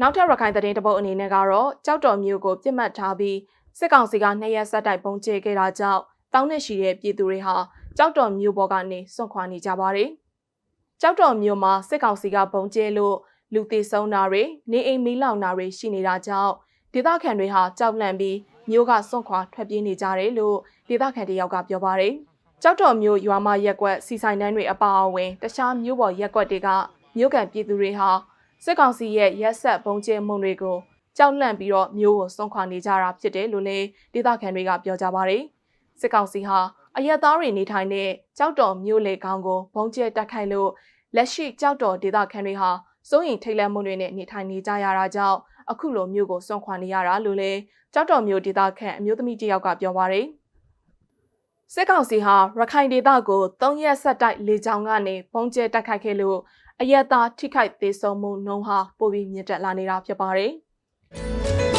နောက်ထပ်ရခိုင်သတင်းတပုတ်အနေနဲ့ကတော့ကြောက်တော်မျိုးကိုပြစ်မှတ်ထားပြီးစစ်ကောင်စီကနှစ်ရက်ဆက်တိုက်ပုံကျဲခဲ့တာကြောင့်တောင်းနဲ့ရှိတဲ့ပြည်သူတွေဟာကြောက်တော်မျိုးပေါ်ကနေစွန့်ခွာနေကြပါတယ်။ကြောက်တော်မျိုးမှာစစ်ကောင်စီကပုံကျဲလို့လူသေဆုံးတာတွေနေအိမ်မီးလောင်တာတွေရှိနေတာကြောင့်ဒေသခံတွေဟာကြောက်လန့်ပြီးမျိုးကစွန့်ခွာထွက်ပြေးနေကြတယ်လို့ဒေသခံတယောက်ကပြောပါတယ်။ကြောက်တော်မျိုးရွာမရက်ကွက်စီဆိုင်တန်းတွေအပါအဝင်တခြားမျိုးပေါ်ရက်ကွက်တွေကမြို့ကန်ပြည်သူတွေဟာ စစ်ကောင်စီရဲ့ရက်ဆက်ပုံကျဲမှုတွေကိုကြောက်လန့်ပြီးတော့မျိုးကိုစွန့်ခွာနေကြတာဖြစ်တယ်လို့လည်းဒေသခံတွေကပြောကြပါတယ်။စစ်ကောင်စီဟာအရက်သားတွေနေထိုင်တဲ့ကြောက်တော်မျိုးလေကောင်းကိုဘုံကျဲတက်ခိုက်လို့လက်ရှိကြောက်တော်ဒေသခံတွေဟာစိုးရင်ထိတ်လန့်မှုတွေနဲ့နေထိုင်နေကြရတာကြောင့်အခုလိုမျိုးကိုစွန့်ခွာနေရတာလို့လည်းကြောက်တော်မျိုးဒေသခံအမျိုးသမီးတစ်ယောက်ကပြောပါတယ်။ စစ်ကောင်စီဟာရခိုင်ဒေသကို၃ရက်ဆက်တိုက်လေကြောင်းကနေပုံကျဲတက်ခိုက်ခဲ့လို့အယက်သားထိခိုက်သေးဆုံးမှုနှုန်းဟာပိုပြီးမြင့်တက်လာနေတာဖြစ်ပါတယ်။